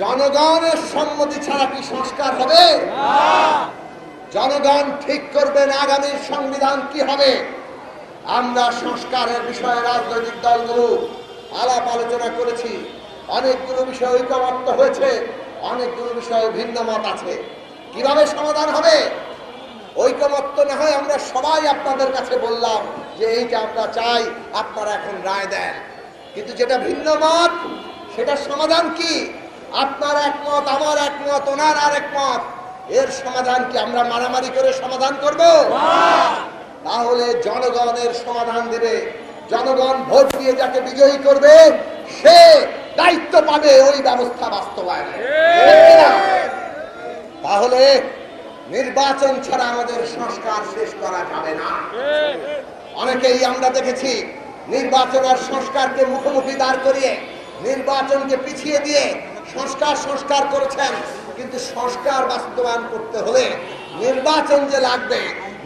জনগণের সম্মতি ছাড়া কি সংস্কার হবে? জনগণ ঠিক করবেন আগামী সংবিধান কি হবে? আমরা সংস্কারের বিষয়ে রাজনৈতিক দলগুলো আলাপ আলোচনা করেছি। অনেকগুলো বিষয় ঐকমত্য হয়েছে, অনেকগুলো বিষয়ে ভিন্ন মত আছে। কীভাবে সমাধান হবে? ঐকমত্য না হয় আমরা সবাই আপনাদের কাছে বললাম যে এইটা আমরা চাই, আপনারা এখন রায় দেন। কিন্তু যেটা ভিন্ন মত সেটা সমাধান কি? আপনার একমত, আমার একমত, ওনার আর একমত। এর সমাধান কি আমরা মারামারি করে সমাধান করব? তাহলে জনগণের সমাধান দেবে। জনগণ ভোট দিয়ে যাকে বিজয়ী করবে, সে দায়িত্ব পাবে ওই ব্যবস্থা বাস্তবায়নে। তাহলে নির্বাচন ছাড়া আমাদের সংস্কার শেষ করা যাবে না। অনেকেই আমরা দেখেছি নির্বাচন আর সংস্কারকে মুখোমুখি দাঁড় করিয়ে, নির্বাচনকে পিছিয়ে দিয়ে সংস্কার সংস্কার করেছেন। কিন্তু সংস্কার বাস্তবায়ন করতে হলে নির্বাচন যে লাগবে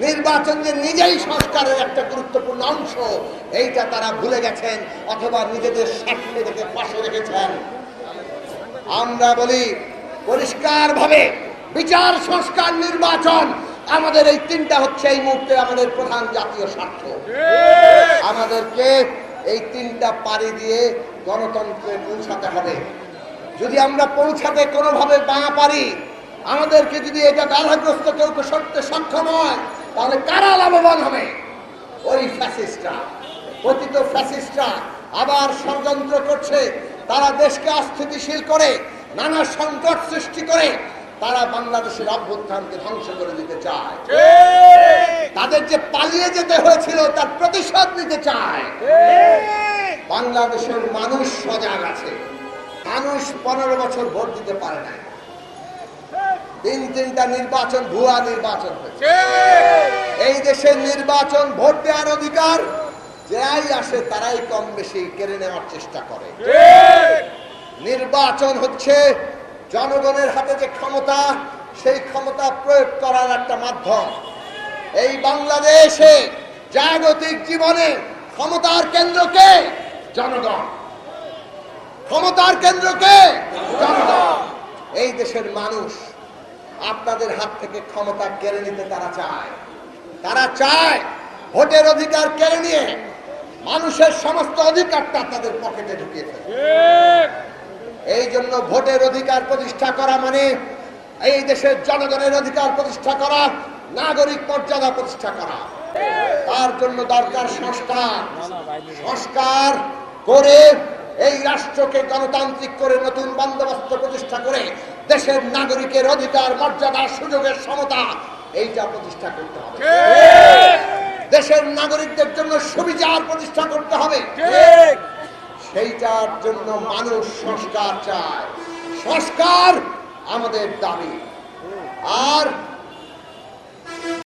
নির্বাচন যে নিজেই সংস্কারের একটা গুরুত্বপূর্ণ অংশ এইটা তারা ভুলে গেছেন অথবা নিজেদের স্বার্থে রেখে পাশে রেখেছেন। আমরা বলি পরিষ্কার ভাবে বিচার সংস্কার নির্বাচন আমাদের এই তিনটা হচ্ছে এই মুহূর্তে আমাদের প্রধান জাতীয় স্বার্থ। আমাদেরকে এই তিনটা পাড়ি দিয়ে গণতন্ত্রে পৌঁছাতে হবে। যদি আমরা পৌঁছাতে কোনোভাবে না পারি আমাদেরকে যদি এটা বাধাগ্রস্ত কেউ করতে সক্ষম হয় তাহলে কারা লাভবান হবে? ওই ফ্যাসিস্টরা পতিত ফ্যাসিস্টরা আবার ষড়যন্ত্র করছে তারা দেশকে অস্থিতিশীল করে নানা সংকট সৃষ্টি করে তারা বাংলাদেশের অভ্যুত্থানকে ধ্বংস করে দিতে চায়। তাদের যে পালিয়ে যেতে হয়েছিল তার প্রতিশোধ নিতে চায়। বাংলাদেশের মানুষ সজাগ আছে। মানুষ পনেরো বছর ভোট দিতে পারে না তিন তিনটা নির্বাচন, ভুয়া নির্বাচন হয়েছে। এই দেশের নির্বাচন ভোট দেওয়ার অধিকার, যাই আসে তারাই কম বেশি কেড়ে নেওয়ার চেষ্টা করে। নির্বাচন হচ্ছে জনগণের হাতে যে ক্ষমতা, সেই ক্ষমতা প্রয়োগ করার একটা মাধ্যম। এই বাংলাদেশে জাগতিক জীবনে ক্ষমতার কেন্দ্রকে জনগণ। ক্ষমতার কেন্দ্রকে এই দেশের মানুষ আপনাদের হাত থেকে ক্ষমতা কেড়ে নিতে তারা চায়। তারা চায় ভোটের অধিকার কেড়ে নিয়ে মানুষের সমস্ত অধিকারটা তাদের পকেটে ঢুকিয়ে এই জন্য ভোটের অধিকার প্রতিষ্ঠা করা মানে এই দেশের জনগণের অধিকার প্রতিষ্ঠা করা, নাগরিক মর্যাদা প্রতিষ্ঠা করা। তার জন্য দরকার সংস্কার। সংস্কার করে এই রাষ্ট্রকে গণতান্ত্রিক করে নতুন বন্দোবস্ত প্রতিষ্ঠা করে দেশের নাগরিকের অধিকার মর্যাদা সুযোগের সমতা এইটা প্রতিষ্ঠা করতে হবে। দেশের নাগরিকদের জন্য সুবিচার প্রতিষ্ঠা করতে হবে। সেইটার জন্য মানুষ সংস্কার চায়। সংস্কার আমাদের দাবি। আর